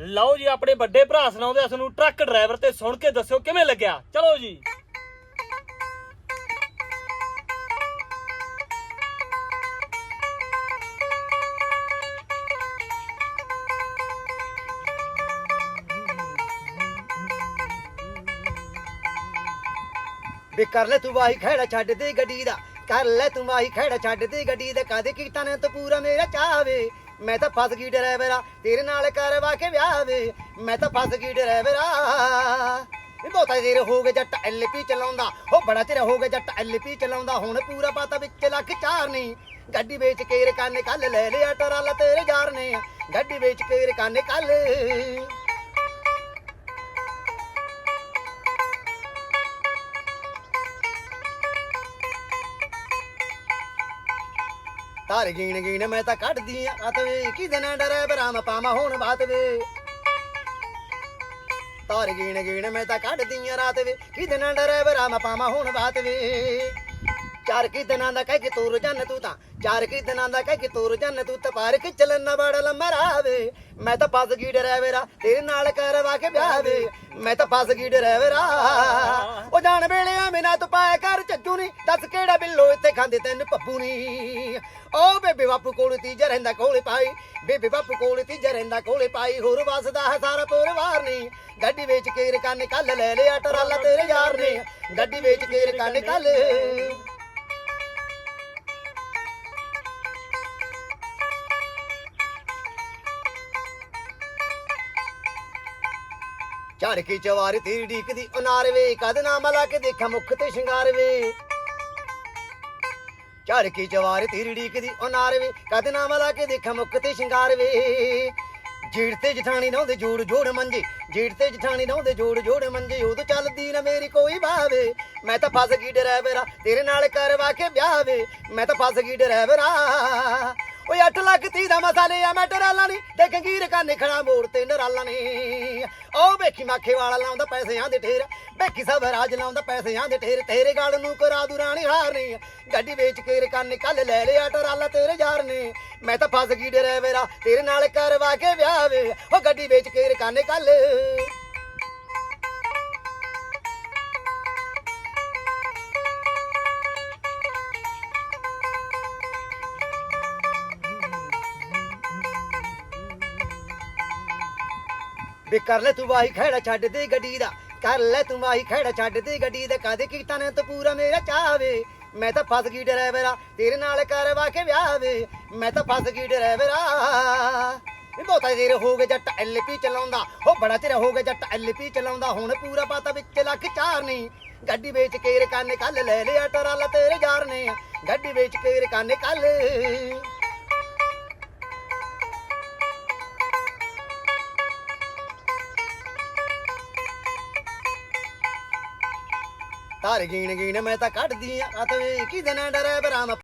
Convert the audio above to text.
ਲਓ ਜੀ, ਆਪਣੇ ਵੱਡੇ ਭਰਾ ਸੁਣਾਉਂਦੇ ਅਸ ਨੂੰ ਟਰੱਕ ਡਰਾਈਵਰ ਤੇ ਸੁਣ ਕੇ ਦੱਸਿਓ ਕਿਵੇਂ ਲੱਗਿਆ। ਚਲੋ ਜੀ। ਵੀ ਕਰ ਲੈ ਤੂੰ ਵਾਹੀ ਖੜਾ ਛੱਡ ਦੇ ਗੱਡੀ ਦਾ, ਕਰ ਲੈ ਤੂੰ ਵਾਹੀ ਖੜਾ ਛੱਡ ਦੇ ਗੱਡੀ ਦਾ ਕਦੇ ਕੀਤਾ ਨੇ ਤਾਂ ਪੂਰਾ ਮੇਰਾ ਚਾਹਵੇ ਮੈਂ ਤਾਂ ਫਸ ਗਈ ਡਰਾਈਵਰਾ ਤੇਰੇ ਨਾਲ ਕਰਵਾ ਕੇ ਵਿਆਹ ਵੇ। ਮੈਂ ਤਾਂ ਫਸ ਗਈ ਡਰਾਈਵਰਾ ਇਹ ਬਹੁਤਾ ਦੇਰ ਹੋ ਗਏ ਜੱਟ ਐਲਪੀ ਚਲਾਉਂਦਾ, ਉਹ ਬੜਾ ਚਿਰ ਹੋ ਗਿਆ ਜੱਟ ਐਲਪੀ ਚਲਾਉਂਦਾ, ਹੁਣ ਪੂਰਾ ਪਤਾ ਵਿੱਚ ਲੱਖ ਚਾਰ ਨਹੀਂ ਗੱਡੀ ਵੇਚ ਕੇ ਰਕਾਨੇ ਕੱਲ ਲੈ ਲਿਆ ਟਰਾਲਾ ਤੇਰੇ ਯਾਰ ਨੇ। ਗੱਡੀ ਵੇਚ ਕੇ ਰਕਾਨੇ ਕੱਲ ਤਾਰ ਗੀਣ ਗੀਣ ਮੈਂ ਤਾਂ ਕੱਢਦੀ ਆ ਹੱਥ ਵੇ ਕਿਦੇ ਨਾਲ ਡਰੇ ਬਰਾਮ ਪਾਵਾਂ ਹੁਣ ਬਾਤ ਵੇ। ਤਾਰ ਗੀਣ ਗੀਣ ਮੈਂ ਤਾਂ ਕੱਢਦੀ ਆ, ਰਾਤ ਵੇ ਕਿਦੇ ਨਾਲ ਡਰੇ ਬਰਾਮ ਪਾਵਾਂ ਹੁਣ ਬਾਤ ਵੇ। ਚਾਰ ਕੀ ਦਿਨਾਂ ਦਾ ਕਹਿ ਕੇ ਤੂਰ ਜਨ ਤੂੰ ਤਾਂ, ਚਾਰ ਕੀ ਦਿਨਾਂ ਦਾ ਕਹਿ ਕੇ ਤੂਰ ਜਨ ਤੂੰ ਤਾਂ ਪਾਰ ਕੇ ਬੜਾ ਲੰਮਾ ਰਾਵੇ। ਮੈਂ ਤਾਂ ਫਸ ਗਈ ਡਰਾਈਵਰਾ ਤੇਰੇ ਨਾਲ ਕਰਵਾ ਕੇ ਵਿਆਹ ਵੇ ਮੈਂ ਤਾਂ ਫਸ ਗਈ ਡਰਾਈਵਰਾ ਉਹ ਜਾਣ ਵੇਲੇ ਆ ਬਿਨਾ ਤੂੰ ਪਾਇਆ ਕਰ ਚੱਜੂ ਨਹੀਂ ਦੱਸ ਕਿਹੜਾ ਬਿੱਲੋ ਇੱਥੇ ਖਾਂਦੇ ਤੈਨੂੰ ਪੱਪੂ ਨਹੀਂ ਓ ਬੇਬੇ ਬਾਪੂ ਕੋਲ ਤੀਜਾ ਰਹਿੰਦਾ ਕੋਲੇ ਪਾਈ, ਬੇਬੇ ਬਾਪੂ ਕੋਲ ਤੀਜਾ ਰਹਿੰਦਾ ਕੋਲੇ ਪਾਈ, ਹੋਰ ਵਸਦਾ ਹੈ ਸਾਰਾ ਪਰਿਵਾਰ ਨਹੀਂ ਗੱਡੀ ਵੇਚ ਕੇ ਰਕਾਨੇ ਕੱਲ ਲੈ ਲਿਆ ਟਰਾਲਾ ਤੇਰੇ ਯਾਰ ਨੇ। ਗੱਡੀ ਵੇਚ ਕੇ ਰਕਾਨੇ ਕੱਲ ਝੜ ਕੇ ਚਵਾਰ ਤੇਰੀ ਢੀਕਦੀ ਅਨਾਰ ਵੇ, ਕਦ ਨਾ ਮਲਾ ਕੇ ਦੇਖਾਂ ਮੁਖ ਤੇ ਸ਼ਿੰਗਾਰ ਵੇ। ਝੜ ਕੇ ਚਵਾਰ ਤੇਰੀ ਢੀਕਦੀ ਅਨਾਰ ਵੇ, ਕਦ ਨਾ ਮਲਾ ਕੇ ਦੇਖਾਂ ਮੁਖ ਤੇ ਸ਼ਿੰਗਾਰ ਵੇ। ਜੀੜ ਤੇ ਜਠਾਣੀ ਨਾਉਂਦੇ ਜੋੜ ਜੋੜ ਮੰਜੇ, ਜੀੜ ਤੇ ਜਠਾਣੀ ਨਾਉਂਦੇ ਜੋੜ ਜੋੜ ਮੰਜੇ, ਉਦੋਂ ਚੱਲਦੀ ਨਾ ਮੇਰੀ ਕੋਈ ਬਾਵੇ। ਮੈਂ ਤਾਂ ਫਸ ਗਈ ਡਰਾਈਵਰਾ, ਤੇਰੇ ਨਾਲ ਕਰਵਾ ਕੇ ਵਿਆਹ ਵੇ ਮੈਂ ਤਾਂ ਫਸ ਗਈ ਡਰਾਈਵਰਾ ਓਏ 8 ਲੱਖ ਤੀ ਦਾ ਮਸਾਲੇ ਆ ਮੈਂ ਟਰਾਲਾ ਨਹੀਂ। ਤੇ ਗੰਗੀਰ ਕਾਨੇ ਖੜਾ ਮੋੜ ਤੇ ਨਰਾਲਾ ਨਹੀਂ। ਓ ਵੇਖੀ ਮਾਖੇ ਵਾਲਾ ਲਾਉਂਦਾ ਪੈਸਿਆਂ ਦੇ ਠੇਰ ਵੇਖੀ ਸਭ ਰਾਜ ਲਾਉਂਦਾ ਪੈਸਿਆਂ ਦੇ ਠੇਰ ਤੇਰੇ ਗਾਲ ਨੂੰ ਕਰਾ ਦੂ ਰਾਣੀ ਹਾਰ ਨਹੀਂ। ਗੱਡੀ ਵੇਚ ਕੇ ਰਕਾਨੇ ਕੱਲ ਲੈ ਲਿਆ ਟਰਾਲਾ ਤੇਰੇ ਯਾਰ ਨੇ। ਮੈਂ ਤਾਂ ਫਸ ਗਈ ਡਰਾਈਵਰਾ ਤੇਰੇ ਨਾਲ ਕਰਵਾ ਕੇ ਵਿਆਹ ਵੇ ਓ ਗੱਡੀ ਵੇਚ ਕੇ ਰਕਾਨੇ ਕੱਲ ਵੀ ਕਰ ਲੈ ਤੂੰ ਵਾਹੀ ਖੜਾ ਛੱਡ ਦੇ ਗੱਡੀ ਦਾ, ਕਰ ਲੈ ਤੂੰ ਵਾਹੀ ਖੜਾ ਛੱਡ ਦੇ ਗੱਡੀ ਦਾ ਕਦੇ ਕੀਤਾ ਨੇ ਤਾਂ ਪੂਰਾ ਮੇਰਾ ਚਾਹਵੇ ਮੈਂ ਤਾਂ ਫਸ ਗਈ ਡਰਾਈਵਰਾ ਤੇਰੇ ਨਾਲ ਕਰਵਾ ਕੇ ਵਿਆਹ ਵੇ ਮੈਂ ਤਾਂ ਫਸ ਗਈ ਡਰਾਈਵਰਾ ਇਹ ਬਹੁਤਾ ਦੇਰ ਹੋ ਗਏ ਜੱਟ ਐਲਪੀ ਚਲਾਉਂਦਾ, ਉਹ ਬੜਾ ਚਿਰ ਹੋ ਗਿਆ ਜੱਟ ਐਲਪੀ ਚਲਾਉਂਦਾ, ਹੁਣ ਪੂਰਾ ਪਤਾ ਵਿੱਚ ਲੱਖ ਚਾਰ ਨਹੀਂ ਗੱਡੀ ਵੇਚ ਕੇ ਰਕਾਨੇ ਕੱਲ ਲੈ ਲਿਆ, ਟਰਾਲਾ ਤੇਰੇ ਯਾਰ ਨੇ। ਗੱਡੀ ਵੇਚ ਕੇ ਰਕਾਨੇ ਕੱਲ ਤਾਰ ਗੀਣ ਗੀਣ ਮੈਂ ਤਾਂ ਕੱਢਦੀ ਆ। ਹੱਥ ਵੇ ਕਿਦੇ ਨਾਲ ਡਰੇ ਬਰਾਮ